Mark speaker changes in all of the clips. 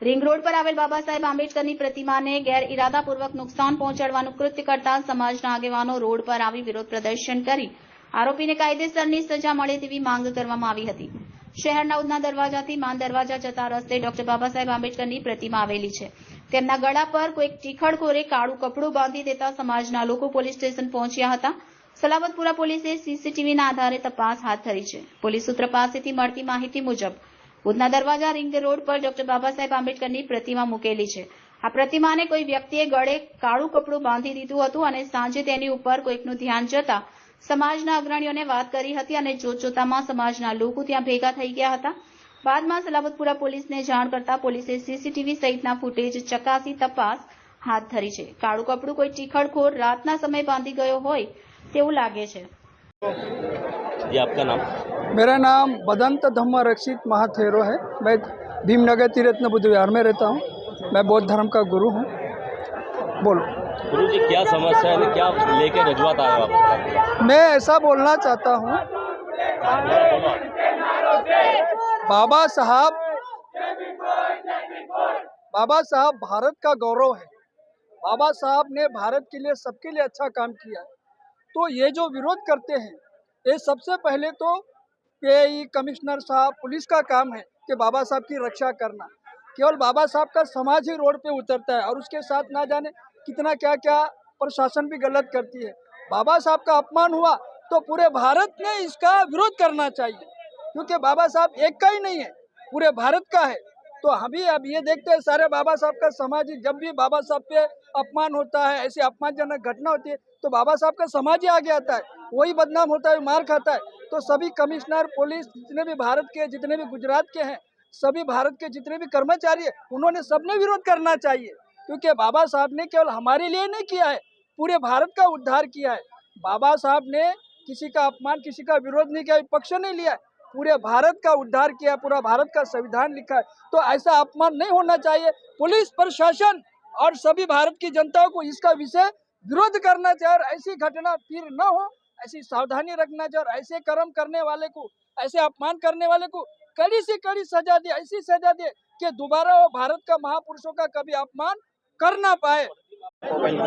Speaker 1: Ring road પર આવેલ બાબા સાહેબ આંબેડકરની પ્રતિમાને ગેરઇરાદાપૂર્વક નુકસાન પહોંચાડવાનું કૃત્ય કરતા સમાજના આગેવાનો રોડ પર આવી વિરોધ પ્રદર્શન કરી. આરોપીને કાયદેસરની સજા મળે તેવી માંગ કરવામાં આવી હતી. શહેરના ઉદના દરવાજાથી માન દરવાજા જતા રસ્તે ડોક્ટર બાબા સાહેબ આંબેડકરની પ્રતિમા આવેલી છે. તેમના ગળા પર કોઈક ટીખળખોરે કાળું કપડું બાંધી દેતા સમાજના લોકો પોલીસ સ્ટેશન પહોંચ્યા હતા. સલામતપુરા પોલીસે સીસીટીવીના આધારે તપાસ હાથ ધરી છે. પોલીસ સૂત્ર પાસેથી મળતી માહિતી મુજબ ઉધના દરવાજા રિંગ રોડ પર ડોક્ટર બાબા સાહેબ આંબેડકરની પ્રતિમા મૂકેલી છે. આ પ્રતિમાને કોઈ વ્યક્તિએ ગળે કાળું કપડું બાંધી દીધું હતું અને સાંજે તેની ઉપર કોઈકનું ધ્યાન જતા સમાજના અગ્રણીઓને વાત કરી હતી અને જોતજોતામાં સમાજના લોકો ત્યાં ભેગા થઈ ગયા હતા. બાદમાં સલામતપુરા પોલીસને જાણ કરતા પોલીસે સીસીટીવી સહિતના ફૂટેજ ચકાસી તપાસ હાથ ધરી છે. કાળું કપડું કોઈ ચીખડખોર રાતના સમય બાંધી ગયો હોય તેવું લાગે છે.
Speaker 2: આપકા નામ?
Speaker 3: मेरा नाम बदंत धम्म रक्षित महाथेरो है। मैं भीमनगर तीरत्न बुद्ध विहार में रहता हूँ। मैं बौद्ध धर्म का गुरु हूँ। बोलो।
Speaker 2: गुरु जी क्या समस्या है? क्या लेके रजूआत आए आप?
Speaker 3: मैं ऐसा बोलना चाहता हूँ। बाबा साहब बाबा साहब भारत का गौरव है। बाबा साहब ने भारत के लिए सबके लिए अच्छा काम किया तो ये जो विरोध करते हैं ये सबसे पहले तो पीआई कमिश्नर साहब पुलिस का काम है कि बाबा साहब की रक्षा करना। केवल बाबा साहब का समाज ही रोड पे उतरता है और उसके साथ ना जाने कितना क्या क्या प्रशासन भी गलत करती है। बाबा साहब का अपमान हुआ तो पूरे भारत ने इसका विरोध करना चाहिए, क्योंकि बाबा साहब एक का ही नहीं है, पूरे भारत का है। तो हम अब ये देखते हैं, सारे बाबा साहब का समाज, जब भी बाबा साहब पे अपमान होता है, ऐसी अपमानजनक घटना होती है तो बाबा साहब का समाज ही आगे आता है, वही बदनाम होता है मार खाता है। तो सभी कमिश्नर, पुलिस, जितने भी भारत के, जितने भी गुजरात के हैं, सभी भारत के जितने भी कर्मचारी है, उन्होंने सबने विरोध करना चाहिए, क्योंकि बाबा साहब ने केवल हमारे लिए नहीं किया है, पूरे भारत का उद्धार किया है। बाबा साहब ने किसी का अपमान, किसी का विरोध नहीं किया पक्ष नहीं लिया है। पूरे भारत का उद्धार किया पूरा भारत का संविधान लिखा है तो ऐसा अपमान नहीं होना चाहिए पुलिस प्रशासन और सभी भारत की जनता को इसका विषय विरोध करना चाहिए और ऐसी घटना फिर न हो ऐसी सावधानी रखना चाहिए और ऐसे कर्म करने वाले को ऐसे अपमान करने वाले को कड़ी से कड़ी सजा दे ऐसी सजा दे कि दोबारा वो भारत का महापुरुषों का कभी अपमान कर ना पाए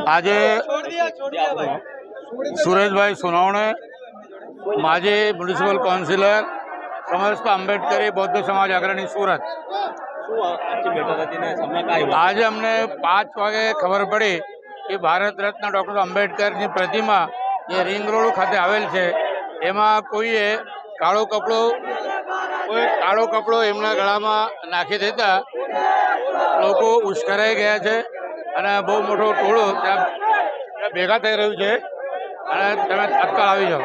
Speaker 4: આજે સુરેશભાઈ સોનાવણે માજી મ્યુનિસિપલ કાઉન્સિલર સમસ્ત આંબેડકરી બૌદ્ધ સમાજ અગ્રણી સુરત. આજે અમને પાંચ વાગે ખબર પડી કે ભારત રત્ન ડૉક્ટર આંબેડકરની પ્રતિમા જે રિંગ રોડ ખાતે આવેલ છે એમાં કોઈએ કાળો કપડો કોઈ કાળો કપડો એમના ગળામાં નાખી દેતા લોકો ઉશ્કેરાઈ ગયા છે અને બહુ મોટો ટોળો ત્યાં ત્યાં ભેગા થઈ રહ્યું છે. અને તમે તત્કાળ આવી જાઓ.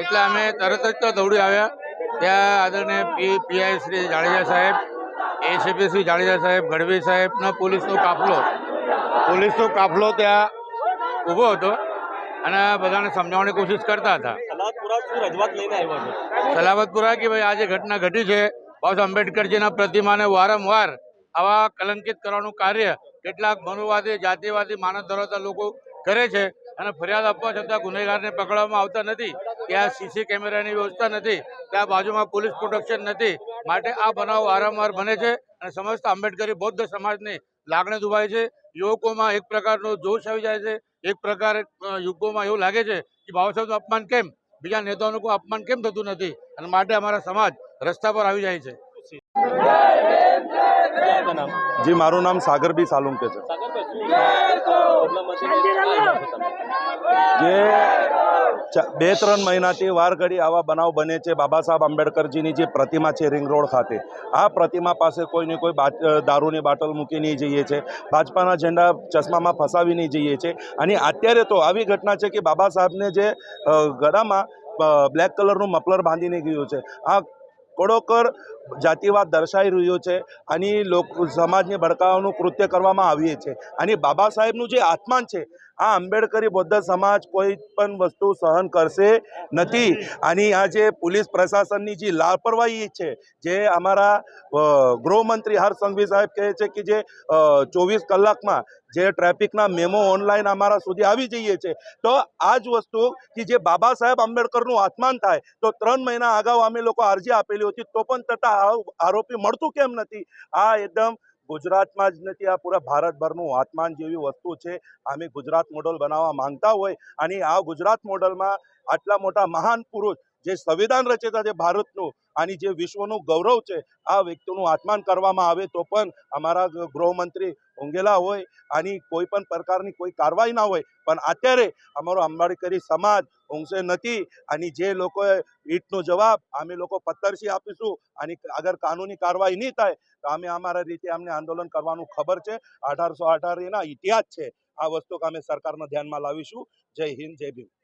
Speaker 4: એટલે અમે તરત જ તો દોડી આવ્યા. ત્યાં આદરણીય પી પીઆઈ શ્રી જાડેજા સાહેબ એસીપી શ્રી જાડેજા સાહેબ ગઢવી સાહેબનો પોલીસનો કાફલો. પોલીસનો કાફલો ત્યાં ઊભો હતો અને બધાને સમજાવવાની કોશિશ કરતા હતા. સલાવતપુરા કે ભાઈ આ જે ઘટના ઘટી છે? બાબા આંબેડકરજીના પ્રતિમાને વારંવાર આવા કલંકિત કરવાનું કાર્ય કેટલાક મનુવાદી જાતિવાદી માનસ ધરાવતા લોકો કરે છે અને ફરિયાદ આપવા છતાં ગુનેગારને પકડવામાં આવતા નથી. ત્યાં સીસી કેમેરાની વ્યવસ્થા નથી, ત્યાં બાજુમાં પોલીસ પ્રોટેક્શન નથી. માટે આ બનાવ વારંવાર બને છે અને સમસ્ત આંબેડકરી બૌદ્ધ સમાજની લાગણી દુભાય છે. યુવકોમાં એક પ્રકારનો જોશ આવી જાય છે, એક પ્રકાર યુવકોમાં એવું લાગે છે કે બાબા સાહેબનું અપમાન કેમ? બીજા નેતાઓનું કોઈ અપમાન કેમ થતું નથી? અને માટે અમારા સમાજ રસ્તા પર આવી જાય છે.
Speaker 5: જી, મારું નામ સાગરબી સાલુંકે છે. જે બે ત્રણ મહિનાથી વાર ઘડી આવા બનાવ બને છે. બાબા સાહેબ આંબેડકરજીની જે પ્રતિમા છે રિંગ રોડ ખાતે. આ પ્રતિમા પાસે કોઈને કોઈ દારૂની બાટલ મૂકી નહીં જઈએ છે. ભાજપાના ઝંડા ચશ્મામાં ફસાવી નહીં જઈએ છે. અને અત્યારે તો આવી ઘટના છે કે બાબા સાહેબને જે ગળામાં બ્લેક કલરનું મફલર બાંધીને ગયું છે. આ કડોકર જાતિવાદ દર્શાઈ રહ્યો છે અને લોકો સમાજને ભડકાવાનું કૃત્ય કરવામાં આવીએ છે અને બાબા સાહેબનું જે આત્માન છે, આ આંબેડકરી બૌદ્ધ સમાજ કોઈ પણ વસ્તુ સહન કરશે નથી. અને આ જે પોલીસ પ્રશાસનની જે લાપરવાહી છે, જે અમારા ગૃહમંત્રી હર્ષ સંઘવી સાહેબ કહે છે કે જે ચોવીસ કલાકમાં જે ટ્રાફિકના મેમો ઓનલાઈન અમારા સુધી આવી જઈએ છે, તો આ જ વસ્તુ કે જે બાબા સાહેબ આંબેડકરનું આત્માન થાય, તો ત્રણ મહિના અગાઉ અમે લોકો અરજી આપેલી હતી, તો પણ તથા આરોપી મળતું કેમ નથી? આ એકદમ ગુજરાતમાં જ નથી, આ પૂરા ભારતભરનું આત્માન જેવી વસ્તુ છે. અમે ગુજરાત મોડલ બનાવવા માંગતા હોય, અને આ ગુજરાત મોડલમાં આટલા મોટા મહાન પુરુષ જે સંવિધાન રચેતા છે ભારતનું અને જે વિશ્વનું ગૌરવ છે, આ વ્યક્તિનું આત્માન કરવામાં આવે તો પણ અમારા ગૃહમંત્રી ઊંઘેલા હોય, આની કોઈ પણ પ્રકારની કોઈ કાર્યવાહી ના હોય, પણ અત્યારે અમારો આંબેડકરી સમાજ ઊંઘશે નથી. અને જે લોકોએ ઈટનો જવાબ, અમે લોકો પથ્થરથી આપીશું. અને અગર કાનૂની કાર્યવાહી નહીં થાય, તો અમે અમારા રીતે અમને આંદોલન કરવાનું ખબર છે. અઢારસો અઢાર એના ઇતિહાસ છે. આ વસ્તુ અમે સરકારના ધ્યાનમાં લાવીશું. જય હિન્દ, જય ભીમ.